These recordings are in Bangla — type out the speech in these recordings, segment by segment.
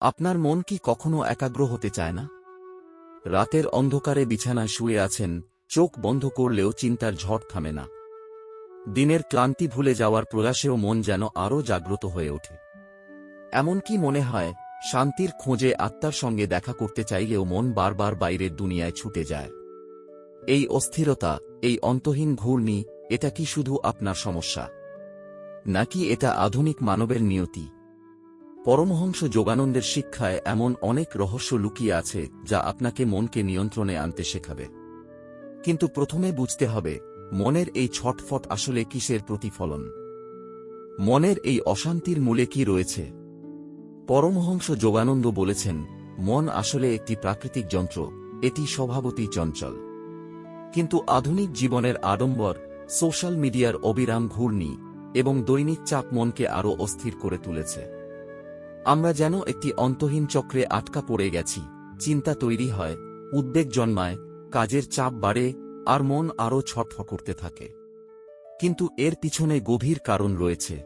আপনার মন কি কখনো একাগ্র হতে চায় না? রাতের অন্ধকারে বিছানায় শুয়ে আছেন, চোখ বন্ধ করলেও চিন্তার ঝড় থামে না। দিনের ক্লান্তি ভুলে যাওয়ার প্রয়াসেও মন যেন আরও জাগ্রত হয়ে ওঠে। এমনকি মনে হয়, শান্তির খোঁজে আত্মার সঙ্গে দেখা করতে চাইলেও মন বারবার বাইরের দুনিয়ায় ছুটে যায়। এই অস্থিরতা, এই অন্তহীন ঘূর্ণি, এটা কি শুধু আপনার সমস্যা? নাকি এটা আধুনিক মানবের নিয়তি? পরমহংস যোগানন্দের শিক্ষায় এমন অনেক রহস্য লুকিয়ে আছে যা আপনাকে মনকে নিয়ন্ত্রণে আনতে শেখাবে। কিন্তু প্রথমে বুঝতে হবে, মনের এই ছটফট আসলে কিসের প্রতিফলন? মনের এই অশান্তির মূলে কি রয়েছে? পরমহংস যোগানন্দ বলেছেন, মন আসলে একটি প্রাকৃতিক যন্ত্র, এটি স্বভাবতই চঞ্চল। কিন্তু আধুনিক জীবনের আডম্বর, সোশ্যাল মিডিয়ার অবিরাম ঘূর্ণি এবং দৈনিক চাপ মনকে আরও অস্থির করে তুলেছে। আমরা যেন একটি অন্তহীন চক্রে আটকা পড়ে গেছি, চিন্তা তৈরি হয়, উদ্বেগ জন্মায়, কাজের চাপ বাড়ে, আর মন আরও ছটফ করতে থাকে। কিন্তু এর পিছনে গভীর কারণ রয়েছে।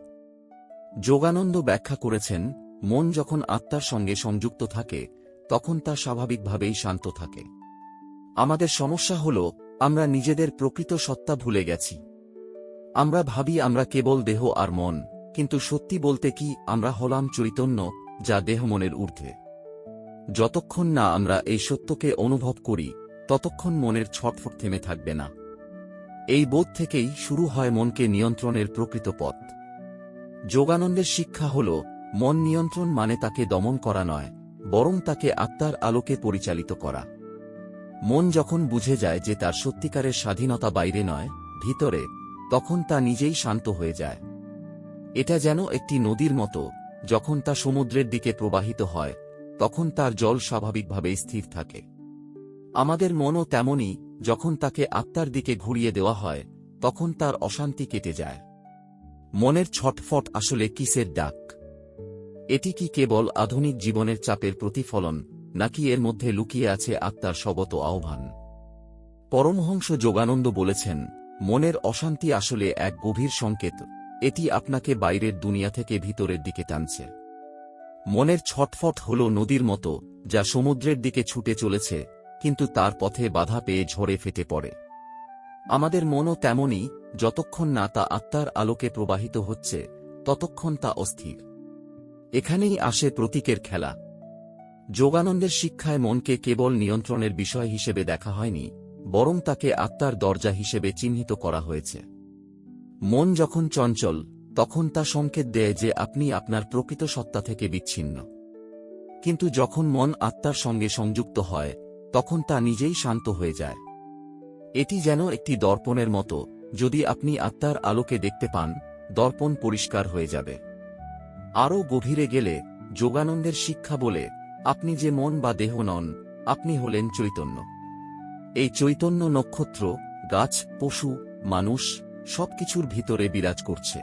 যোগানন্দ ব্যাখ্যা করেছেন, মন যখন আত্মার সঙ্গে সংযুক্ত থাকে, তখন তা স্বাভাবিকভাবেই শান্ত থাকে। আমাদের সমস্যা হল, আমরা নিজেদের প্রকৃত সত্তা ভুলে গেছি। আমরা ভাবি আমরা কেবল দেহ আর মন। কিন্তু সত্যি বলতে কি আমরা হলাম চৈতন্য, যা দেহ মনের ঊর্ধ্বে। যতক্ষণ না আমরা এই সত্যকে অনুভব করি, ততক্ষণ মনের ছটফট থেমে থাকবে না। এই বোধ থেকেই শুরু হয় মনকে নিয়ন্ত্রণের প্রকৃত পথ। যোগানন্দের শিক্ষা হল, মন নিয়ন্ত্রণ মানে তাকে দমন করা নয়, বরং তাকে আত্মার আলোকে পরিচালিত করা। মন যখন বুঝে যায় যে তার সত্যিকারের স্বাধীনতা বাইরে নয়, ভিতরে, তখন তা নিজেই শান্ত হয়ে যায়। এটা যেন একটি নদীর মতো, যখন তা সমুদ্রের দিকে প্রবাহিত হয়, তখন তার জল স্বাভাবিকভাবে স্থির থাকে। আমাদের মনও তেমনই, যখন তাকে আত্মার দিকে ঘুরিয়ে দেওয়া হয়, তখন তার অশান্তি কেটে যায়। মনের ছটফট আসলে কিসের ডাক? এটি কি কেবল আধুনিক জীবনের চাপের প্রতিফলন, নাকি এর মধ্যে লুকিয়ে আছে আত্মার স্বগত আহ্বান? পরমহংস যোগানন্দ বলেছেন, মনের অশান্তি আসলে এক গভীর সংকেত। এটি আপনাকে বাইরের দুনিয়া থেকে ভিতরের দিকে টানছে। মনের ছটফট হল নদীর মতো, যা সমুদ্রের দিকে ছুটে চলেছে, কিন্তু তার পথে বাধা পেয়ে ঝরে ফেটে পড়ে। আমাদের মনও তেমনই, যতক্ষণ না তা আত্মার আলোকে প্রবাহিত হচ্ছে, ততক্ষণ তা অস্থির। এখানেই আসে প্রতীকের খেলা। যোগানন্দের শিক্ষায় মনকে কেবল নিয়ন্ত্রণের বিষয় হিসেবে দেখা হয়নি, বরং তাকে আত্মার দরজা হিসেবে চিহ্নিত করা হয়েছে। মন যখন চঞ্চল, তখন তা সংকেত দেয় যে আপনি আপনার প্রকৃত সত্তা থেকে বিচ্ছিন্ন। কিন্তু যখন মন আত্মার সঙ্গে সংযুক্ত হয়, তখন তা নিজেই শান্ত হয়ে যায়। এটি যেন একটি দর্পণের মতো, যদি আপনি আত্মার আলোকে দেখতে পান, দর্পণ পরিষ্কার হয়ে যাবে। আরও গভীরে গেলে, যোগানন্দের শিক্ষা বলে, আপনি যে মন বা দেহ নন, আপনি হলেন চৈতন্য। এই চৈতন্য নক্ষত্র, গাছ, পশু, মানুষ সবকিছুর ভিতরে বিরাজ করছে।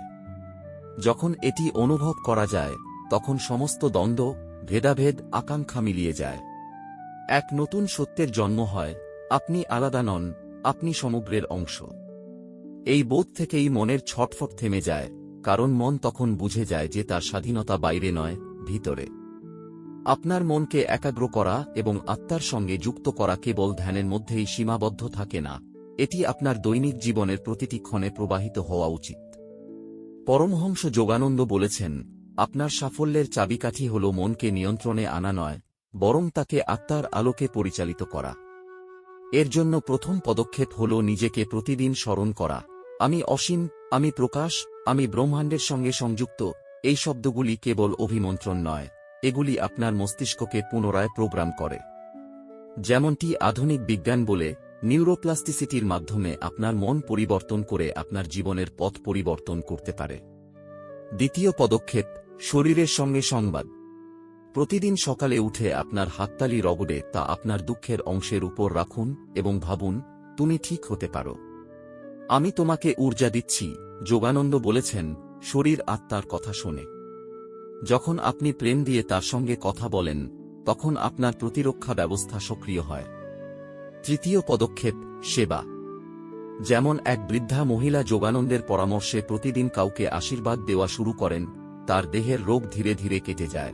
যখন এটি অনুভব করা যায়, তখন সমস্ত দ্বন্দ্ব, ভেদাভেদ, আকাঙ্ক্ষা মিলিয়ে যায়। এক নতুন সত্যের জন্ম হয়, আপনি আলাদা নন, আপনি সমগ্রের অংশ। এই বোধ থেকেই মনের ছটফট থেমে যায়, কারণ মন তখন বুঝে যায় যে তার স্বাধীনতা বাইরে নয়, ভিতরে। আপনার মনকে একাগ্র করা এবং আত্মার সঙ্গে যুক্ত করা কেবল ধ্যানের মধ্যেই সীমাবদ্ধ থাকে না। এটি আপনার দৈনিক জীবনের প্রতিটি ক্ষণে প্রবাহিত হওয়া উচিত। পরমহংস যোগানন্দ বলেছেন, আপনার সাফল্যের চাবিকাঠি হল মনকে নিয়ন্ত্রণে আনা নয়, বরং তাকে আত্মার আলোকে পরিচালিত করা। এর জন্য প্রথম পদক্ষেপ হল নিজেকে প্রতিদিন স্মরণ করা। আমি অসীম, আমি প্রকাশ, আমি ব্রহ্মাণ্ডের সঙ্গে সংযুক্ত, এই শব্দগুলি কেবল অভিমন্ত্রণ নয়, এগুলি আপনার মস্তিষ্ককে পুনরায় প্রোগ্রাম করে। যেমনটি আধুনিক বিজ্ঞান বলে নিউরোপ্লাস্টিসিটির মাধ্যমে আপনার মন পরিবর্তন করে আপনার জীবনের পথ পরিবর্তন করতে পারে। দ্বিতীয় পদক্ষেপ, শরীরের সঙ্গে সংবাদ। প্রতিদিন সকালে উঠে আপনার হাততালি রগড়ে তা আপনার দুঃখের অংশের উপর রাখুন এবং ভাবুন, তুমি ঠিক হতে পারো। আমি তোমাকে ঊর্জা দিচ্ছি। যোগানন্দ বলেছেন, শরীর আত্মার কথা শোনে। যখন আপনি প্রেম দিয়ে তার সঙ্গে কথা বলেন, তখন আপনার প্রতিরক্ষা ব্যবস্থা সক্রিয় হয়। তৃতীয় পদক্ষেপ, সেবা। যেমন এক বৃদ্ধা মহিলা যোগানন্দের পরামর্শে প্রতিদিন কাউকে আশীর্বাদ দেওয়া শুরু করেন, তার দেহের রোগ ধীরে ধীরে কেটে যায়।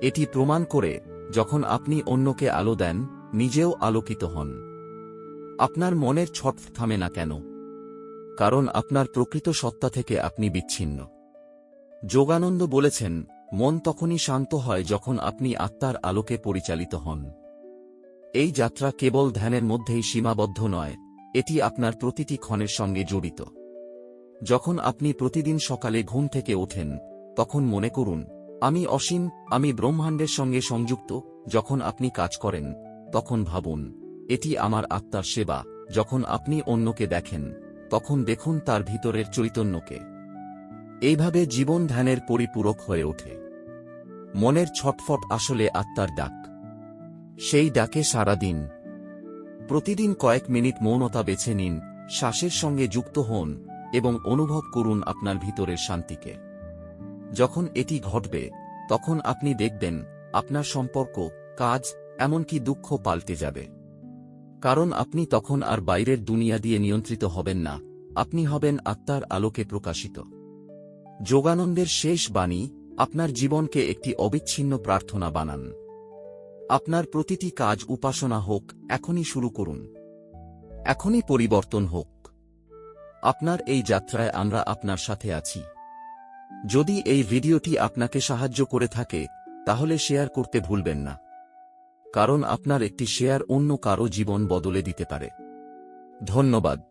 এটি প্রমাণ করে, যখন আপনি অন্যকে আলো দেন, নিজেও আলোকিত হন। আপনার মনের ছট থামে না কেন? কারণ আপনার প্রকৃত সত্তা থেকে আপনি বিচ্ছিন্ন। যোগানন্দ বলেছেন, মন তখনই শান্ত হয় যখন আপনি আত্মার আলোকে পরিচালিত হন। এই যাত্রা কেবল ধ্যানের মধ্যেই সীমাবদ্ধ নয়, এটি আপনার প্রতিটি ক্ষণের সঙ্গে জড়িত। যখন আপনি প্রতিদিন সকালে ঘুম থেকে ওঠেন, তখন মনে করুন, আমি অসীম, আমি ব্রহ্মাণ্ডের সঙ্গে সংযুক্ত, যখন আপনি কাজ করেন, তখন ভাবুন, এটি আমার আত্মার সেবা, যখন আপনি অন্যকে দেখেন, তখন দেখুন তার ভিতরের চৈতন্যকে। এইভাবে জীবন ধ্যানের পরিপূরক হয়ে ওঠে। মনের ছটফট আসলে আত্মার ডাক। সেই ডাকে সারা দিন। প্রতিদিন কয়েক মিনিট মৌনতা বেছে নিন, শ্বাসের সঙ্গে যুক্ত হন এবং অনুভব করুন আপনার ভিতরের শান্তিকে। যখন এটি ঘটবে, তখন আপনি দেখবেন আপনার সম্পর্ক, কাজ, এমনকি দুঃখ পাল্টে যাবে। কারণ আপনি তখন আর বাইরের দুনিয়া দিয়ে নিয়ন্ত্রিত হবেন না, আপনি হবেন আত্মার আলোকে প্রকাশিত। যোগানন্দের শেষ বাণী, আপনার জীবনকে একটি অবিচ্ছিন্ন প্রার্থনা বানান। আপনার প্রতিটি কাজ উপাসনা হোক, এখনই শুরু করুন। এখনই পরিবর্তন হোক। আপনার এই যাত্রায় আমরা আপনার সাথে আছি। যদি এই ভিডিওটি আপনাকে সাহায্য করে থাকে, তাহলে শেয়ার করতে ভুলবেন না। কারণ আপনার একটি শেয়ার অন্য কারও জীবন বদলে দিতে পারে। ধন্যবাদ।